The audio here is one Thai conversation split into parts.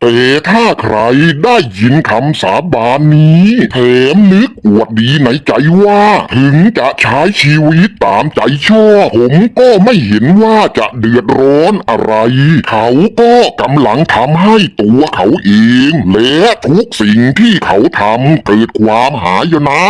แต่ถ้าใครได้ยินคำสาบานนี้ แถมนึกอวดดีในใจว่า ถึงจะใช้ชีวิตตามใจชอบผมก็ไม่เห็นว่าจะเดือดร้อนอะไร เขาก็กำลังทำให้ตัวเขาเอง และทุกสิ่งที่เขาทำเกิดความหายนะ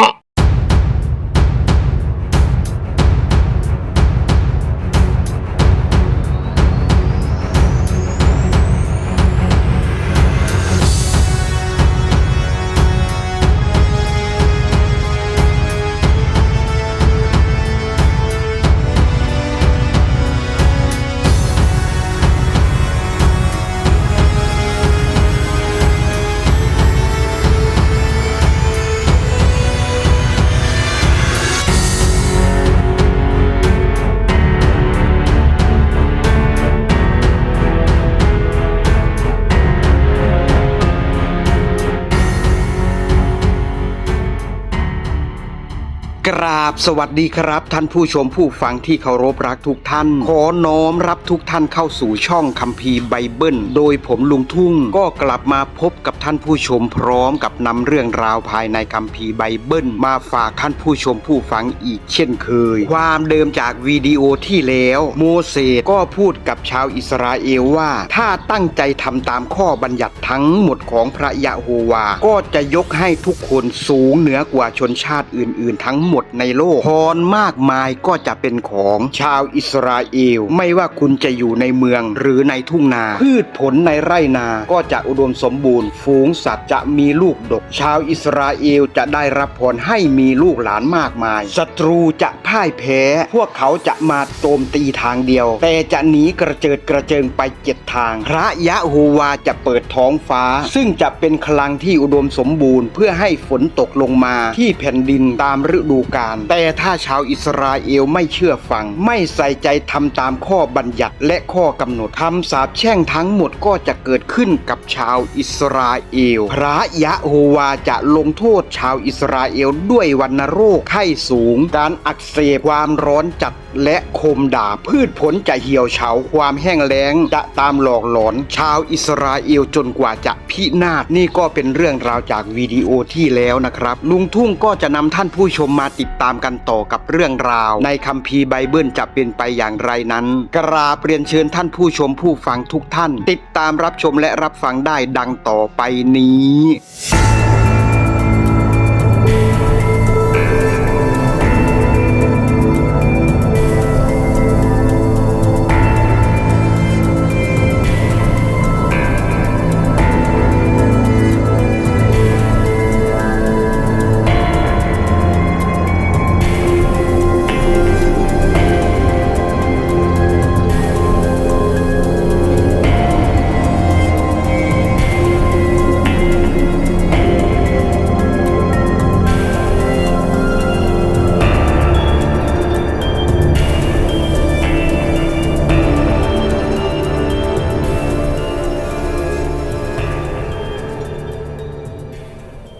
ราบสวัสดีครับ ท่านผู้ชมผู้ฟังที่เคารพรักทุกท่าน ขอน้อมรับทุกท่านเข้าสู่ช่องคัมภีร์ไบเบิล โดยผมลุงทุ่งก็กลับมาพบกับท่านผู้ชมพร้อมกับนำเรื่องราวภายในคัมภีร์ไบเบิล มาฝากท่านผู้ชมผู้ฟังอีกเช่นเคย ความเดิมจากวิดีโอที่แล้ว โมเสสก็พูดกับชาวอิสราเอลว่า ถ้าตั้งใจทำตามข้อบัญญัติทั้งหมดของพระยะโฮวา ก็จะยกให้ทุกคนสูงเหนือกว่าชนชาติอื่น ๆ ทั้งหมดในโลกพรมากมายก็จะเป็นของชาวอิสราเอล ไม่ว่าคุณจะอยู่ในเมืองหรือในทุ่งนา พืชผลในไร่นาก็จะอุดมสมบูรณ์ ฝูงสัตว์จะมีลูกดก ชาวอิสราเอลจะได้รับพรให้มีลูกหลานมากมายศัตรูจะพ่ายแพ้ พวกเขาจะมาโจมตีทางเดียว แต่จะหนีกระเจิดกระเจิงไปเจ็ดทาง พระยะโฮวาจะเปิดท้องฟ้า ซึ่งจะเป็นคลังที่อุดมสมบูรณ์ เพื่อให้ฝนตกลงมาที่แผ่นดินตามฤดูกาลแต่ถ้าชาวอิสราเอลไม่เชื่อฟัง ไม่ใส่ใจทำตามข้อบัญญัติและข้อกำหนดคำสาปแช่งทั้งหมดก็จะเกิดขึ้นกับชาวอิสราเอล พระยะโฮวาจะลงโทษชาวอิสราเอลด้วยวันโรคไข้สูง การอักเสบความร้อนจัด และคมดาพืชผลจะเหี่ยวเฉาความแห้งแล้งจะตามหลอกหลอน ชาวอิสราเอลจนกว่าจะพินาศนี่ก็เป็นเรื่องราวจากวิดีโอที่แล้วนะครับ ลุงทุ่งก็จะนำท่านผู้ชมมาติดตามกันต่อกับเรื่องราว ในคัมภีร์ไบเบิลจะเป็นไปอย่างไรนั้น กราบเรียนเชิญท่านผู้ชมผู้ฟังทุกท่าน ติดตามรับชมและรับฟังได้ดังต่อไปนี้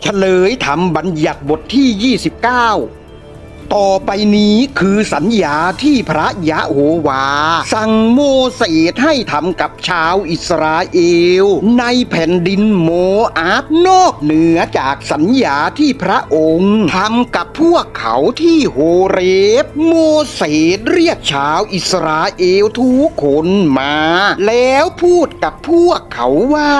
ฉลยทำบัญญัติบทที่ 29 ต่อไปนี้คือสัญญาที่พระยะโฮวา สั่งโมเสสให้ทำกับชาวอิสราเอล ในแผ่นดินโมอาบนอกเหนือจากสัญญาที่พระองค์ทำกับพวกเขาที่โฮเรบ โมเสสเรียกชาวอิสราเอลทุกคนมา แล้วพูดกับพวกเขาว่า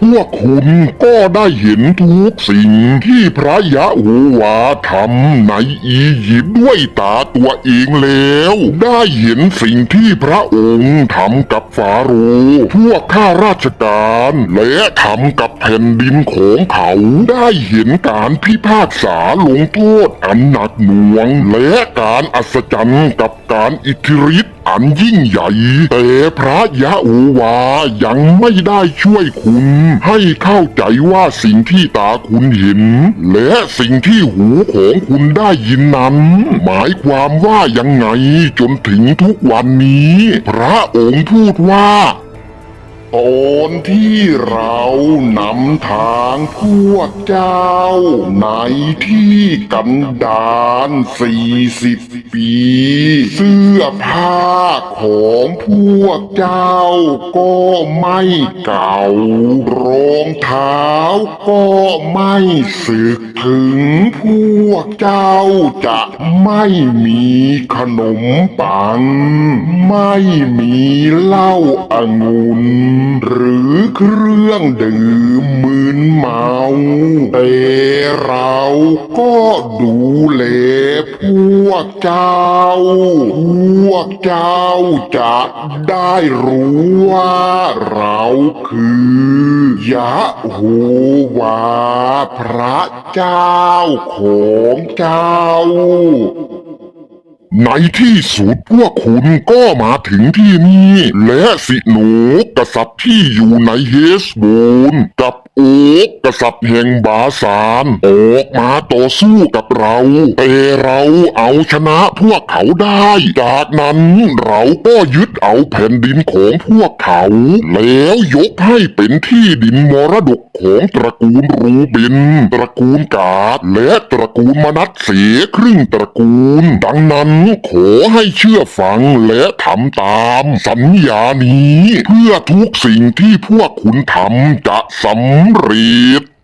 พวกคุณก็ได้เห็นทุกสิ่งที่พระยะโฮวาทำในอียิปต์ด้วยตาตัวเองแล้ว ได้เห็นสิ่งที่พระองค์ทำกับฟาโรห์พวกข้าราชการ และทำกับแผ่นดินของเขา ได้เห็นการพิพากษาลงโทษอันหนักหน่วง และการอัศจรรย์กับการอิทธิฤทธิ์อันยิ่งใหญ่แต่พระยะโอวายังไม่ได้ช่วยคุณให้เข้าใจว่าสิ่งที่ตาคุณเห็น และสิ่งที่หูของคุณได้ยินนั้น หมายความว่ายังไงจนถึงทุกวันนี้ พระองค์พูดว่าตอนที่เรานำทางพวกเจ้า ในที่กันดานสี่สิบปี เสื้อผ้า ของพวกเจ้าก็ไม่เก่ารองเท้าก็ไม่สึกถึงพวกเจ้าจะไม่มีขนมปัง ไม่มีเหล้าองุ่นหรือเครื่องดื่มมึนเมาแต่เราก็ดูแลพวกเจ้า พวกเจ้าจะได้รู้ว่าเราคือยะโฮวาพระเจ้าของเจ้า ในที่สุดพวกคุณก็มาถึงที่นี่ และสิหนูกษัตริย์ที่อยู่ในเฮสโบนกับ โอกกษัตริย์แห่งบาสานออกมาต่อสู้กับเราแต่เราเอาชนะพวกเขาได้ จากนั้นเราก็ยึดเอาแผ่นดินของพวกเขา แล้วยกให้เป็นที่ดินมรดกของตระกูลรูเบนตระกูลกาดและตระกูลมนัดเสียครึ่งตระกูล ดังนั้นขอให้เชื่อฟังและทำตามสัญญานี้ เพื่อทุกสิ่งที่พวกคุณทำจะสำร็จ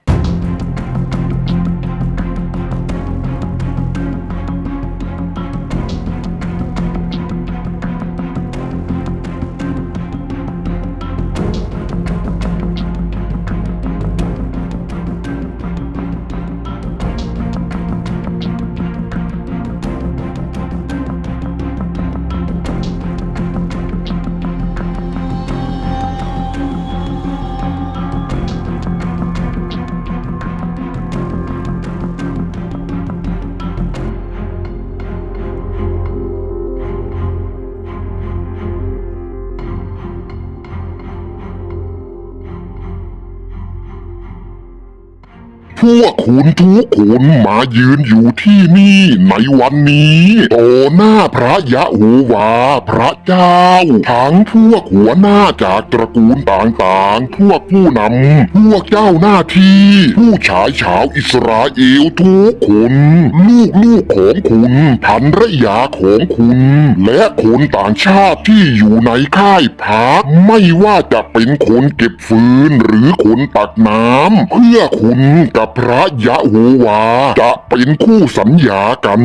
พวกคุณทุกคนมายืนอยู่ที่นี่ในวันนี้ต่อหน้าพระยะโฮวาพระเจ้า ทั้งพวกหัวหน้าจากตระกูลต่างๆ พวกผู้นำพวกเจ้าหน้าที่ ผู้ชายชาวอิสราเอลทุกคนลูกๆของคุณพันรยาของคุณ และคนต่างชาติที่อยู่ในค่ายพักไม่ว่าจะเป็นคนเก็บฟืนหรือคนตักน้ำเพื่อคุณกับพระยะโฮวา จะเป็นคู่สัญญากัน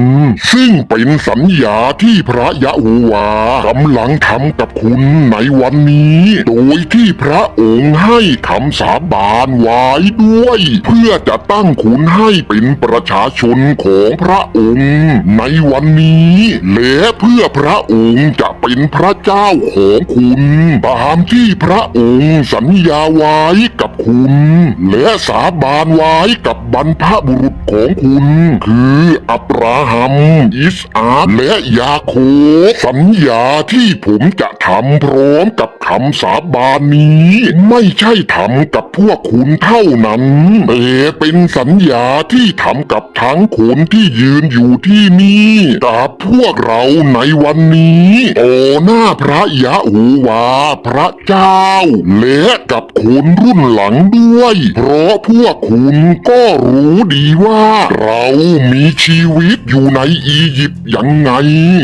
ซึ่งเป็นสัญญาที่พระยะโฮวากำลังทำกับคุณในวันนี้ โดยที่พระองค์ให้คำสาบานไว้ด้วย เพื่อจะตั้งคุณให้เป็นประชาชนของพระองค์ในวันนี้ และเพื่อพระองค์จะ เป็นพระเจ้าของคุณตามที่พระองค์สัญญาไว้กับคุณ และสาบานไว้กับบรรพบุรุษของคุณ คืออับราฮัม อิสอาและยาโคบสัญญาที่ผมจะ ทำพร้อมกับคำสาบานนี้ ไม่ใช่ทำกับพวกคุณเท่านั้นแต่เป็นสัญญาที่ทำกับทั้งคนที่ยืนอยู่ที่นี่กับพวกเราในวันนี้ต่อหน้าพระยะโฮวาพระเจ้า และกับคนรุ่นหลังด้วย เพราะพวกคุณก็รู้ดีว่า เรามีชีวิตอยู่ในอียิปต์ยังไง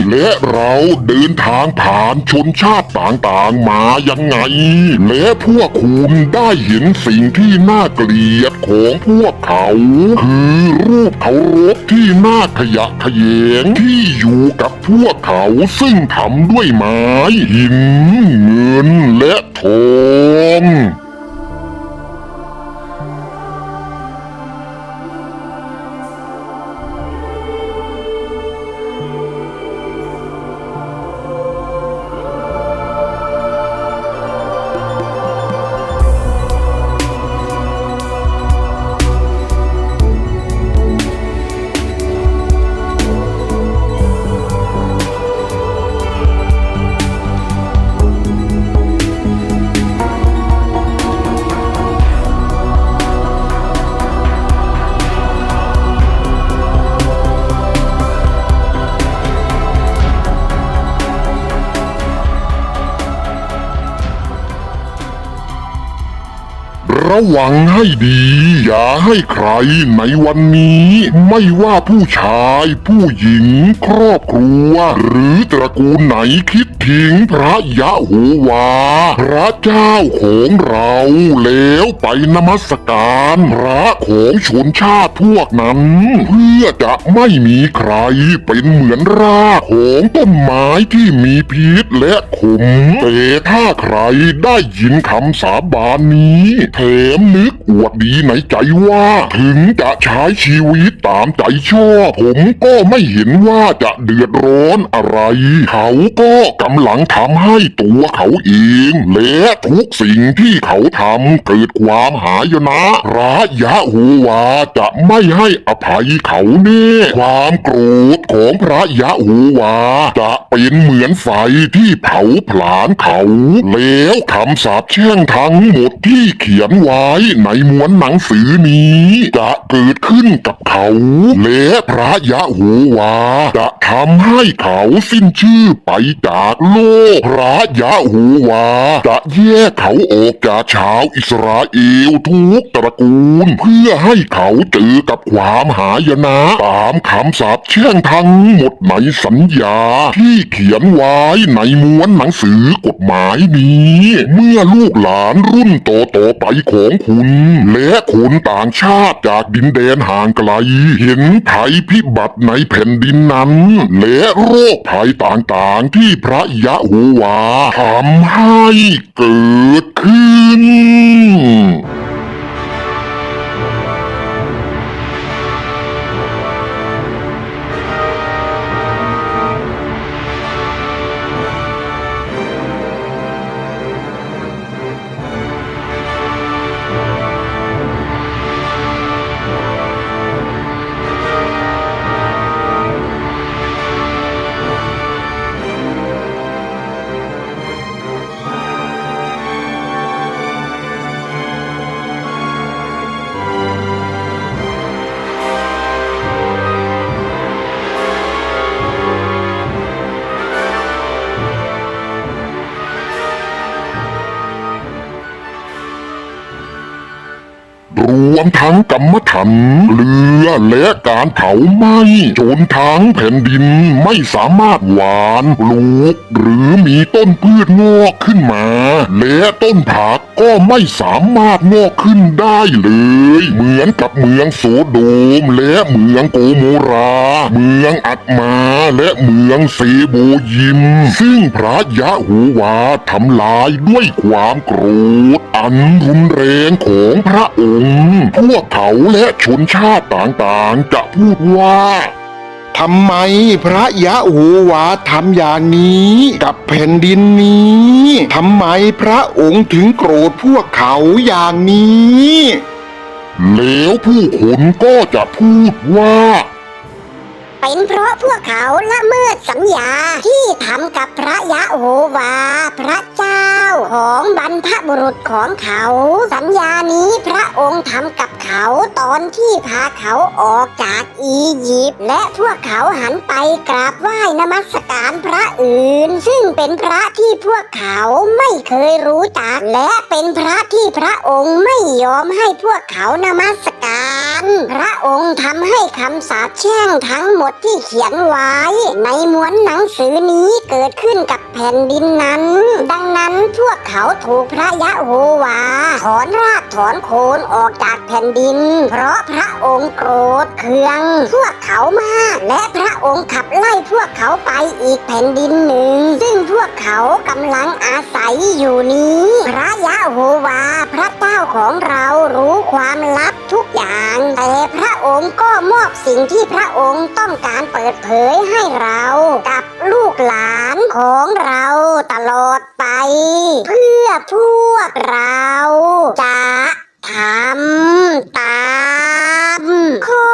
และเราเดินทางผ่านชนชาติาพต่างๆมายังไง และพวกคุณได้เห็นสิ่งที่น่าเกลียดของพวกเขา คือรูปเคารพที่น่าขยะขยงที่อยู่กับพวกเขาซึ่งทำด้วยไม้หินเงินและทอง ระวังให้ดี อย่าให้ใครในวันนี้ ไม่ว่าผู้ชาย ผู้หญิง ครอบครัว หรือตระกูลไหนคิดทิ้งพระยะโหวา พระเจ้าของเราแล้วไปนมัสการ พระของชนชาติพวกนั้น เพื่อจะไม่มีใครเป็นเหมือนรากของต้นไม้ที่มีพิษและขมแต่ถ้าใครได้ยินคำสาบานนี้แถมนึกอวดดีในใจว่า ถึงจะใช้ชีวิตตามใจชอบผมก็ไม่เห็นว่าจะเดือดร้อนอะไร เขาก็กำลังทำให้ตัวเขาเอง และทุกสิ่งที่เขาทำเกิดความหายนะพระยะโหวาจะไม่ให้อภัยเขาแน่ความโกรธของพระยะโหวา จะเป็นเหมือนไฟที่เผาผลาญเขา แล้วคำสาปแช่งทั้งหมดที่เขียนไว้ในม้วนหนังสือนี้ จะเกิดขึ้นกับเขา และพระยะโหวา จะทำให้เขาสิ้นชื่อไปจากโลก พระยะโหวา จะแยกเขาออกจากชาวอิสราเอลทุกตระกูล เพื่อให้เขาเจอกับความหายนะตามคำสาปแช่งทั้งหมดในสัญญา ที่เขียนไว้ในม้วนหนังสือกฎหมายนี้ เมื่อลูกหลานรุ่นต่อต่อๆไปขอของคุณและคนต่างชาติจากดินแดนห่างไกล เห็นภัยพิบัติในแผ่นดินนั้น และโรคภัยต่างๆที่พระยะโฮวาทำให้เกิดขึ้น มทั้งกรรมฐานเรือและการเผาไหม้จนทั้งแผ่นดินไม่สามารถหวานปลูกหรือมีต้นพืชงอกขึ้นมา และต้นผักก็ไม่สามารถงอกขึ้นได้เลย เหมือนกับเมืองโสโดมและเมืองโกโมรา เมืองอัดมาและเมืองเซโบยิม ซึ่งพระยะหูวาทำลายด้วยความโกรธ อันรุนแรงของพระองค์ พวกเขาและชนชาติต่างๆ จะพูดว่าทำไมพระยะโหวาทำอย่างนี้กับแผ่นดินนี้ทำไมพระองค์ถึงโกรธพวกเขาอย่างนี้ แล้วผู้คนก็จะพูดว่า เป็นเพราะพวกเขาละเมิดสัญญาที่ทำกับพระยะโหวา พระเจ้าของบรรพบุรุษของเขา สัญญานี้พระองค์ทำกับเขาตอนที่พาเขาออกจากอียิปต์และพวกเขาหันไปกราบไหว้นมัสการพระอื่น ซึ่งเป็นพระที่พวกเขาไม่เคยรู้จัก และเป็นพระที่พระองค์ไม่ยอมให้พวกเขานมัสการ พระองค์ทำให้คำสาปแช่งทั้งหมดที่เขียนไว้ ในม้วนหนังสือนี้เกิดขึ้นกับแผ่นดินนั้น ดังนั้นพวกเขาถูกพระยะโฮวา ถอนรากถอนโคนออกจากแผ่นดิน เพราะพระองค์โกรธเคือง พวกเขามากและพระองค์ขับไล่พวกเขาไปอีกแผ่นดินหนึ่ง ซึ่งพวกเขากำลังอาศัยอยู่นี้ พระยะโฮวา พระเจ้าของเรารู้ความลับทุกอย่าง แต่พระองค์ก็มอบสิ่งที่พระองค์ต้องการเปิดเผยให้เรากับลูกหลานของเราตลอดไป เพื่อพวกเราจะทำตามข้อ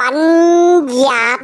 บัญญัติ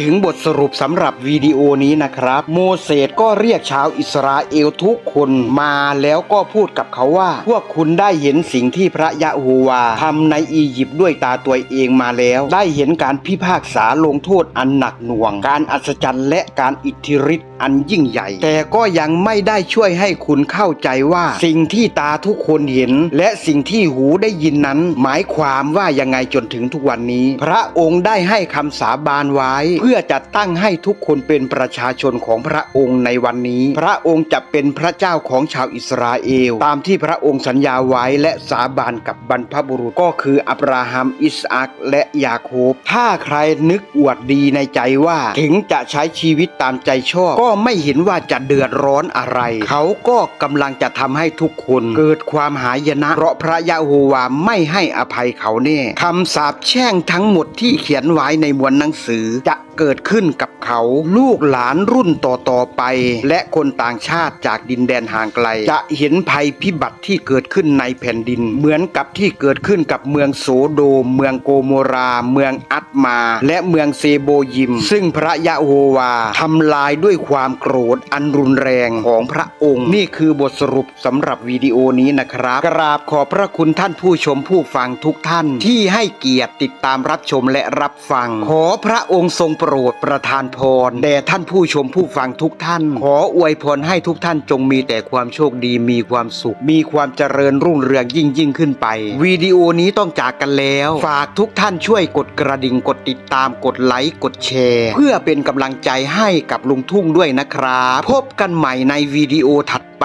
ถึงบทสรุปสำหรับวิดีโอนี้นะครับ โมเสสก็เรียกชาวอิสราเอลทุกคนมาแล้วก็พูดกับเขาว่า พวกคุณได้เห็นสิ่งที่พระยะโฮวาทำในอียิปต์ด้วยตาตัวเองมาแล้ว ได้เห็นการพิพากษาลงโทษอันหนักหน่วง การอัศจรรย์และการอิทธิฤทธิ์ อันยิ่งใหญ่ แต่ก็ยังไม่ได้ช่วยให้คุณเข้าใจว่า สิ่งที่ตาทุกคนเห็น และสิ่งที่หูได้ยินนั้น หมายความว่ายังไงจนถึงทุกวันนี้ พระองค์ได้ให้คำสาบานไว้ เพื่อจะตั้งให้ทุกคนเป็นประชาชนของพระองค์ในวันนี้ พระองค์จะเป็นพระเจ้าของชาวอิสราเอล ตามที่พระองค์สัญญาไว้และสาบานกับบรรพบุรุษก็คืออับราฮัมอิสอักและยาโคบถ้าใครนึกอวดดีในใจว่า ถึงจะใช้ชีวิตตามใจชอบก็ไม่เห็นว่าจะเดือดร้อนอะไร เขาก็กำลังจะทำให้ทุกคนเกิดความหายนะ เพราะพระยะโฮวาไม่ให้อภัยเขาแน่คำสาปแช่งทั้งหมดที่เขียนไว้ในมวลหนังสือจะ เกิดขึ้นกับเขาลูกหลานรุ่นต่อๆไป และคนต่างชาติจากดินแดนห่างไกล จะเห็นภัยพิบัติที่เกิดขึ้นในแผ่นดิน เหมือนกับที่เกิดขึ้นกับเมืองโสโดม เมืองโกโมรา เมืองอัตมา และเมืองเซโบยิม ซึ่งพระยะโฮวาทำลายด้วยความโกรธอันรุนแรงของพระองค์ นี่คือบทสรุปสำหรับวิดีโอนี้นะครับ กราบขอบพระคุณท่านผู้ชมผู้ฟังทุกท่านที่ให้เกียรติติดตามรับชมและรับฟัง ขอพระองค์ทรงโปรรดประทานพรแด่ท่านผู้ชมผู้ฟังทุกท่าน ขออวยพรให้ทุกท่านจงมีแต่ความโชคดีมีความสุข มีความเจริญรุ่งเรืองยิ่งยิ่งขึ้นไปวิดีโอนี้ต้องจากกันแล้ว ฝากทุกท่านช่วยกดกระดิ่งกดติดตามกดไลค์กดแชร์ เพื่อเป็นกำลังใจให้กับลุงทุ่งด้วยนะครับ พบกันใหม่ในวิดีโอถัดไป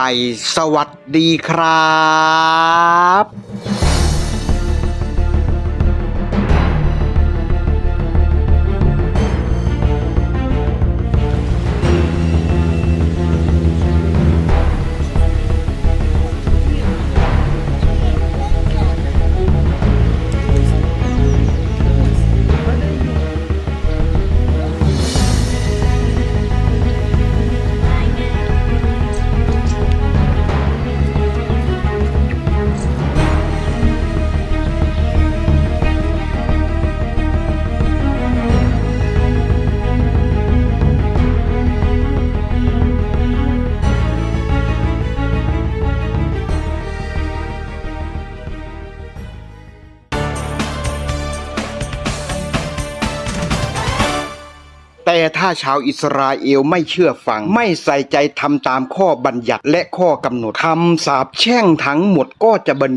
สวัสดีครับ ถ้าชาวอิสราเอลไม่เชื่อฟัง ไม่ใส่ใจทำตามข้อบัญญัติและข้อกำหนดคำสาปแช่งทั้งหมดก็จะบัน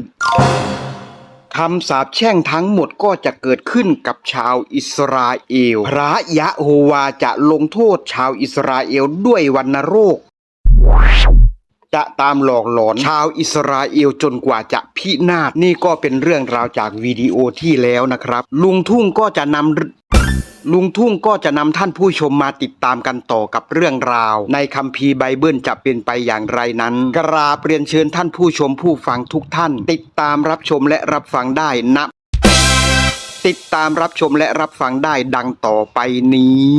คำสาปแช่งทั้งหมดก็จะเกิดขึ้นกับชาวอิสราเอล พระยะโฮวาจะลงโทษชาวอิสราเอลด้วยวัณโรค จะตามหลอกหลอนชาวอิสราเอลจนกว่าจะพินาศนี่ก็เป็นเรื่องราวจากวิดีโอที่แล้วนะครับ ลุงทุ่งก็จะนำ ลุงทุ่งก็จะนำท่านผู้ชมมาติดตามกันต่อกับเรื่องราว ในคัมภีร์ไบเบิลจะเป็นไปอย่างไรนั้น กราบเรียนเชิญท่านผู้ชมผู้ฟังทุกท่าน ติดตามรับชมและรับฟังได้นะติดตามรับชมและรับฟังได้ดังต่อไปนี้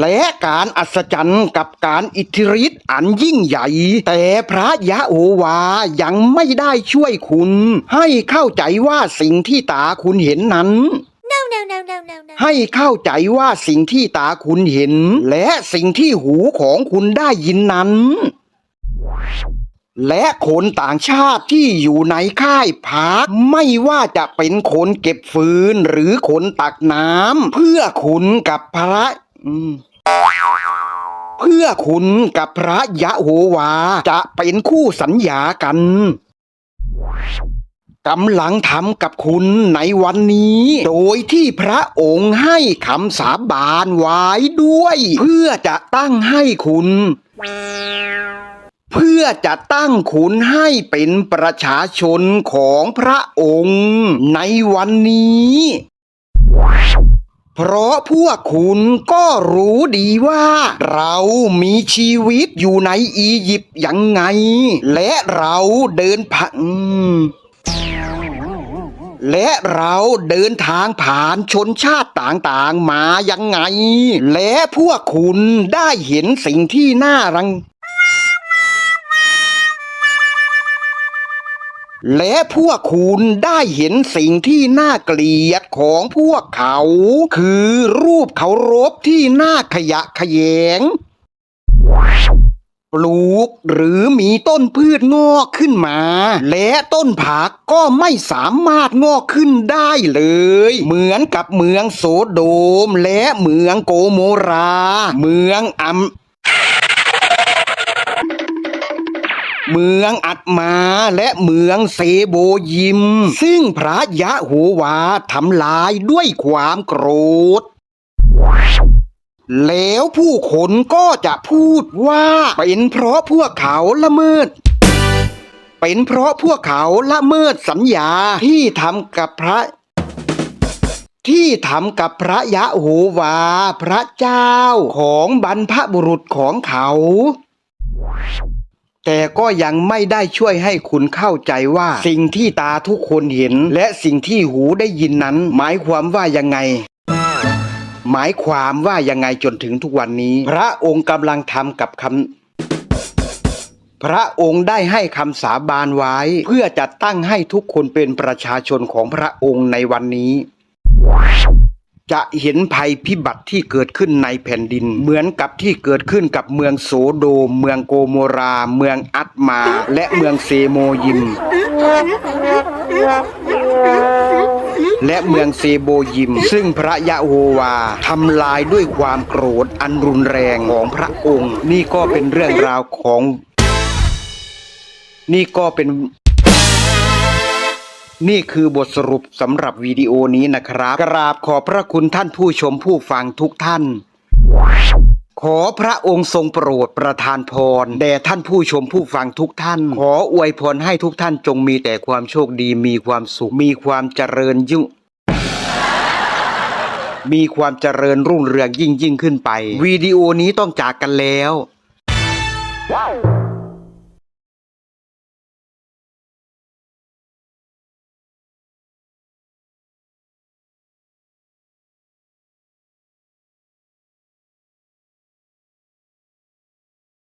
และการอัศจรรย์กับการอิทธิฤทธิ์อันยิ่งใหญ่ แต่พระยะโอวายังไม่ได้ช่วยคุณ ให้เข้าใจว่าสิ่งที่ตาคุณเห็นนั้น No, no, no, no, no, no. ให้เข้าใจว่าสิ่งที่ตาคุณเห็น และสิ่งที่หูของคุณได้ยินนั้น และคนต่างชาติที่อยู่ในค่ายพักไม่ว่าจะเป็นคนเก็บฟืนหรือคนตักน้ำเพื่อคุณกับพระอืมเพื่อคุณกับพระยะโฮวาจะเป็นคู่สัญญากัน กำลังทำกับคุณในวันนี้ โดยที่พระองค์ให้คำสาบานไว้ด้วย เพื่อจะตั้งให้คุณ เพื่อจะตั้งคุณให้เป็นประชาชนของพระองค์ในวันนี้ เพราะพวกคุณก็รู้ดีว่า เรามีชีวิตอยู่ในอียิปต์ยังไง และเราเดินผ่าน และเราเดินทางผ่านชนชาติต่างๆมายังไง และพวกคุณได้เห็นสิ่งที่น่ารัง และพวกคุณได้เห็นสิ่งที่น่าเกลียดของพวกเขา คือรูปเคารพที่น่าขยะแขยง ลูกหรือมีต้นพืชงอกขึ้นมา และต้นผักก็ไม่สามารถงอกขึ้นได้เลย เหมือนกับเมืองโสโดมและเมืองโกโมรา เมืองอัมเมืองอัดมาและเมืองเซโบยิม ซึ่งพระยะโหวาทำลายด้วยความโกรธ แล้วผู้คนก็จะพูดว่า เป็นเพราะพวกเขาละเมิด เป็นเพราะพวกเขาละเมิดสัญญาที่ทำกับพระ ที่ทำกับพระยะโหวา พระเจ้าของบรรพบุรุษของเขา แต่ก็ยังไม่ได้ช่วยให้คุณเข้าใจว่า สิ่งที่ตาทุกคนเห็น และสิ่งที่หูได้ยินนั้น หมายความว่ายังไง หมายความว่ายังไงจนถึงทุกวันนี้ พระองค์กำลังทำกับคำพระองค์ได้ให้คำสาบานไว้ เพื่อจะตั้งให้ทุกคนเป็นประชาชนของพระองค์ในวันนี้ จะเห็นภัยพิบัติที่เกิดขึ้นในแผ่นดิน เหมือนกับที่เกิดขึ้นกับเมืองโสโดม เมืองโกโมรา เมืองอัตมา และเมืองเซโมยิม และเมืองเซโบยิม ซึ่งพระยะโฮวาทำลายด้วยความโกรธอันรุนแรงของพระองค์ นี่ก็เป็นเรื่องราวของ นี่ก็เป็นนี่คือบทสรุปสำหรับวิดีโอนี้นะครับ กราบขอบพระคุณท่านผู้ชมผู้ฟังทุกท่าน ขอพระองค์ทรงโปรดประทานพรแด่ท่านผู้ชมผู้ฟังทุกท่าน ขออวยพรให้ทุกท่านจงมีแต่ความโชคดีมีความสุข มีความเจริญยิ่งมีความเจริญรุ่งเรืองยิ่งยิ่งขึ้นไป วิดีโอนี้ต้องจากกันแล้ว Wow.